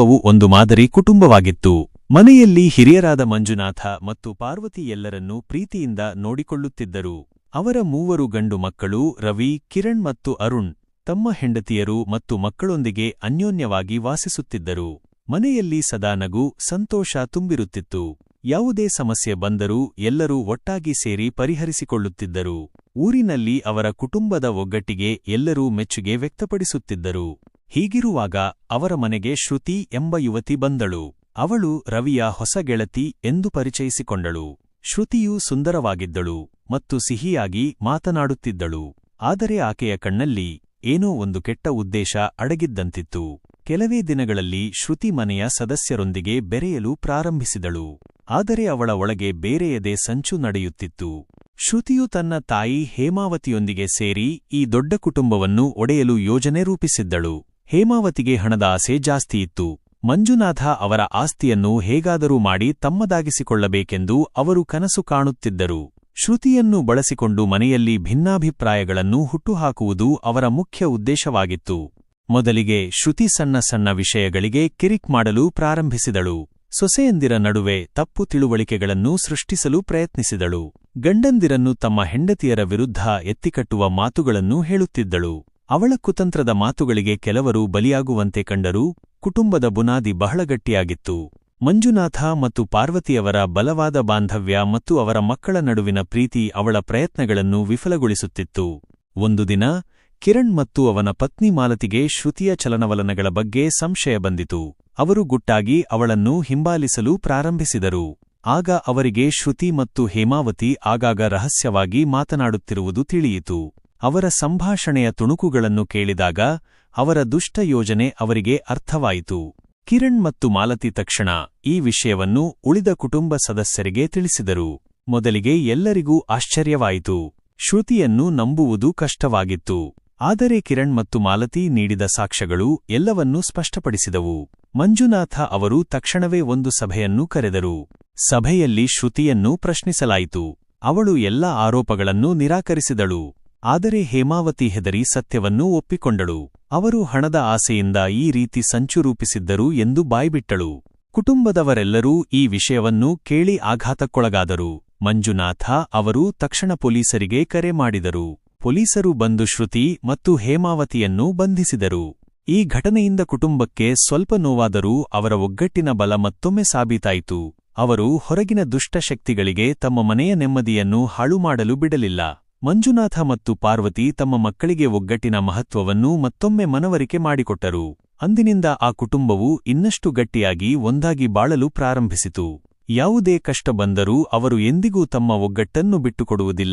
ಕುಟುಂಬವು ಒಂದು ಮಾದರಿ ಕುಟುಂಬವಾಗಿತ್ತು. ಮನೆಯಲ್ಲಿ ಹಿರಿಯರಾದ ಮಂಜುನಾಥ ಮತ್ತು ಪಾರ್ವತಿ ಎಲ್ಲರನ್ನೂ ಪ್ರೀತಿಯಿಂದ ನೋಡಿಕೊಳ್ಳುತ್ತಿದ್ದರು. ಅವರ ಮೂವರು ಗಂಡು ಮಕ್ಕಳು ರವಿ, ಕಿರಣ್ ಮತ್ತು ಅರುಣ್, ತಮ್ಮ ಹೆಂಡತಿಯರು ಮತ್ತು ಮಕ್ಕಳೊಂದಿಗೆ ಅನ್ಯೋನ್ಯವಾಗಿ ವಾಸಿಸುತ್ತಿದ್ದರು. ಮನೆಯಲ್ಲಿ ಸದಾ ನಗು, ಸಂತೋಷ ತುಂಬಿರುತ್ತಿತ್ತು. ಯಾವುದೇ ಸಮಸ್ಯೆ ಬಂದರೂ ಎಲ್ಲರೂ ಒಟ್ಟಾಗಿ ಸೇರಿ ಪರಿಹರಿಸಿಕೊಳ್ಳುತ್ತಿದ್ದರು. ಊರಿನಲ್ಲಿ ಅವರ ಕುಟುಂಬದ ಒಗ್ಗಟ್ಟಿಗೆ ಎಲ್ಲರೂ ಮೆಚ್ಚುಗೆ ವ್ಯಕ್ತಪಡಿಸುತ್ತಿದ್ದರು. ಹೀಗಿರುವಾಗ ಅವರ ಮನೆಗೆ ಶ್ರುತಿ ಎಂಬ ಯುವತಿ ಬಂದಳು. ಅವಳು ರವಿಯ ಹೊಸ ಗೆಳತಿ ಎಂದು ಪರಿಚಯಿಸಿಕೊಂಡಳು. ಶ್ರುತಿಯು ಸುಂದರವಾಗಿದ್ದಳು ಮತ್ತು ಸಿಹಿಯಾಗಿ ಮಾತನಾಡುತ್ತಿದ್ದಳು. ಆದರೆ ಆಕೆಯ ಕಣ್ಣಲ್ಲಿ ಏನೋ ಒಂದು ಕೆಟ್ಟ ಉದ್ದೇಶ ಅಡಗಿದ್ದಂತಿತ್ತು. ಕೆಲವೇ ದಿನಗಳಲ್ಲಿ ಶ್ರುತಿ ಮನೆಯ ಸದಸ್ಯರೊಂದಿಗೆ ಬೆರೆಯಲು ಪ್ರಾರಂಭಿಸಿದಳು. ಆದರೆ ಅವಳ ಒಳಗೆ ಬೇರೆಯದೇ ಸಂಚು ನಡೆಯುತ್ತಿತ್ತು. ಶ್ರುತಿಯು ತನ್ನ ತಾಯಿ ಹೇಮಾವತಿಯೊಂದಿಗೆ ಸೇರಿ ಈ ದೊಡ್ಡ ಕುಟುಂಬವನ್ನು ಒಡೆಯಲು ಯೋಜನೆ ರೂಪಿಸಿದ್ದಳು. ಹೇಮಾವತಿಗೆ ಹಣದ ಆಸೆ ಜಾಸ್ತಿಯಿತ್ತು ಮಂಜುನಾಥ ಅವರ ಆಸ್ತಿಯನ್ನು ಹೇಗಾದರೂ ಮಾಡಿ ತಮ್ಮದಾಗಿಸಿಕೊಳ್ಳಬೇಕೆಂದು ಅವರು ಕನಸು ಕಾಣುತ್ತಿದ್ದರು. ಶ್ರುತಿಯನ್ನು ಬಳಸಿಕೊಂಡು ಮನೆಯಲ್ಲಿ ಭಿನ್ನಾಭಿಪ್ರಾಯಗಳನ್ನು ಹುಟ್ಟುಹಾಕುವುದು ಅವರ ಮುಖ್ಯ ಉದ್ದೇಶವಾಗಿತ್ತು. ಮೊದಲಿಗೆ ಶ್ರುತಿ ಸಣ್ಣ ಸಣ್ಣ ವಿಷಯಗಳಿಗೆ ಕಿರಿಕ್ ಮಾಡಲು ಪ್ರಾರಂಭಿಸಿದಳು. ಸೊಸೆಯಂದಿರ ನಡುವೆ ತಪ್ಪು ತಿಳುವಳಿಕೆಗಳನ್ನು ಸೃಷ್ಟಿಸಲು ಪ್ರಯತ್ನಿಸಿದಳು. ಗಂಡಂದಿರನ್ನು ತಮ್ಮ ಹೆಂಡತಿಯರ ವಿರುದ್ಧ ಎತ್ತಿಕಟ್ಟುವ ಮಾತುಗಳನ್ನು ಹೇಳುತ್ತಿದ್ದಳು. ಅವಳ ಕುತಂತ್ರದ ಮಾತುಗಳಿಗೆ ಕೆಲವರು ಬಲಿಯಾಗುವಂತೆ ಕಂಡರೂ ಕುಟುಂಬದ ಬುನಾದಿ ಬಹಳ ಗಟ್ಟಿಯಾಗಿತ್ತು. ಮಂಜುನಾಥ ಮತ್ತು ಪಾರ್ವತಿಯವರ ಬಲವಾದ ಬಾಂಧವ್ಯ ಮತ್ತು ಅವರ ಮಕ್ಕಳ ನಡುವಿನ ಪ್ರೀತಿ ಅವಳ ಪ್ರಯತ್ನಗಳನ್ನು ವಿಫಲಗೊಳಿಸುತ್ತಿತ್ತು. ಒಂದು ದಿನ, ಕಿರಣ್ ಮತ್ತು ಅವನ ಪತ್ನಿ ಮಾಲತಿಗೆ ಶ್ರುತಿಯ ಚಲನವಲನಗಳ ಬಗ್ಗೆ ಸಂಶಯ ಬಂದಿತು. ಅವರು ಗುಟ್ಟಾಗಿ ಅವಳನ್ನು ಹಿಂಬಾಲಿಸಲು ಪ್ರಾರಂಭಿಸಿದರು. ಆಗ ಅವರಿಗೆ ಶ್ರುತಿ ಮತ್ತು ಹೇಮಾವತಿ ಆಗಾಗ ರಹಸ್ಯವಾಗಿ ಮಾತನಾಡುತ್ತಿರುವುದು ತಿಳಿಯಿತು. ಅವರ ಸಂಭಾಷಣೆಯ ತುಣುಕುಗಳನ್ನು ಕೇಳಿದಾಗ ಅವರ ದುಷ್ಟ ಯೋಜನೆ ಅವರಿಗೆ ಅರ್ಥವಾಯಿತು. ಕಿರಣ್ ಮತ್ತು ಮಾಲತಿ ತಕ್ಷಣ ಈ ವಿಷಯವನ್ನು ಉಳಿದ ಕುಟುಂಬ ಸದಸ್ಯರಿಗೆ ತಿಳಿಸಿದರು. ಮೊದಲಿಗೆ ಎಲ್ಲರಿಗೂ ಆಶ್ಚರ್ಯವಾಯಿತು. ಶ್ರುತಿಯನ್ನು ನಂಬುವುದು ಕಷ್ಟವಾಗಿತ್ತು. ಆದರೆ ಕಿರಣ್ ಮತ್ತು ಮಾಲತಿ ನೀಡಿದ ಸಾಕ್ಷ್ಯಗಳು ಎಲ್ಲವನ್ನೂ ಸ್ಪಷ್ಟಪಡಿಸಿದವು. ಮಂಜುನಾಥ ಅವರು ತಕ್ಷಣವೇ ಒಂದು ಸಭೆಯನ್ನು ಕರೆದರು. ಸಭೆಯಲ್ಲಿ ಶ್ರುತಿಯನ್ನು ಪ್ರಶ್ನಿಸಲಾಯಿತು. ಅವಳು ಎಲ್ಲ ಆರೋಪಗಳನ್ನು ನಿರಾಕರಿಸಿದಳು. ಆದರೆ ಹೇಮಾವತಿ ಹೆದರಿ ಸತ್ಯವನ್ನೂ ಒಪ್ಪಿಕೊಂಡಳು. ಅವರು ಹಣದ ಆಸೆಯಿಂದ ಈ ರೀತಿ ಸಂಚು ರೂಪಿಸಿದ್ದರು ಎಂದು ಬಾಯ್ಬಿಟ್ಟಳು. ಕುಟುಂಬದವರೆಲ್ಲರೂ ಈ ವಿಷಯವನ್ನು ಕೇಳಿ ಆಘಾತಕ್ಕೊಳಗಾದರು. ಮಂಜುನಾಥ ಅವರು ತಕ್ಷಣ ಪೊಲೀಸರಿಗೆ ಕರೆ ಮಾಡಿದರು. ಪೊಲೀಸರು ಬಂದು ಶ್ರುತಿ ಮತ್ತು ಹೇಮಾವತಿಯನ್ನು ಬಂಧಿಸಿದರು. ಈ ಘಟನೆಯಿಂದ ಕುಟುಂಬಕ್ಕೆ ಸ್ವಲ್ಪ ನೋವಾದರೂ ಅವರ ಒಗ್ಗಟ್ಟಿನ ಬಲ ಮತ್ತೊಮ್ಮೆ ಸಾಬೀತಾಯಿತು. ಅವರು ಹೊರಗಿನ ದುಷ್ಟಶಕ್ತಿಗಳಿಗೆ ತಮ್ಮ ಮನೆಯ ನೆಮ್ಮದಿಯನ್ನು ಹಾಳುಮಾಡಲು ಬಿಡಲಿಲ್ಲ. ಮಂಜುನಾಥ ಮತ್ತು ಪಾರ್ವತಿ ತಮ್ಮ ಮಕ್ಕಳಿಗೆ ಒಗ್ಗಟ್ಟಿನ ಮಹತ್ವವನ್ನು ಮತ್ತೊಮ್ಮೆ ಮನವರಿಕೆ ಮಾಡಿಕೊಟ್ಟರು. ಅಂದಿನಿಂದ ಆ ಕುಟುಂಬವು ಇನ್ನಷ್ಟು ಗಟ್ಟಿಯಾಗಿ ಒಂದಾಗಿ ಬಾಳಲು ಪ್ರಾರಂಭಿಸಿತು. ಯಾವುದೇ ಕಷ್ಟ ಬಂದರೂ ಅವರು ಎಂದಿಗೂ ತಮ್ಮ ಒಗ್ಗಟ್ಟನ್ನು ಬಿಟ್ಟುಕೊಡುವುದಿಲ್ಲ.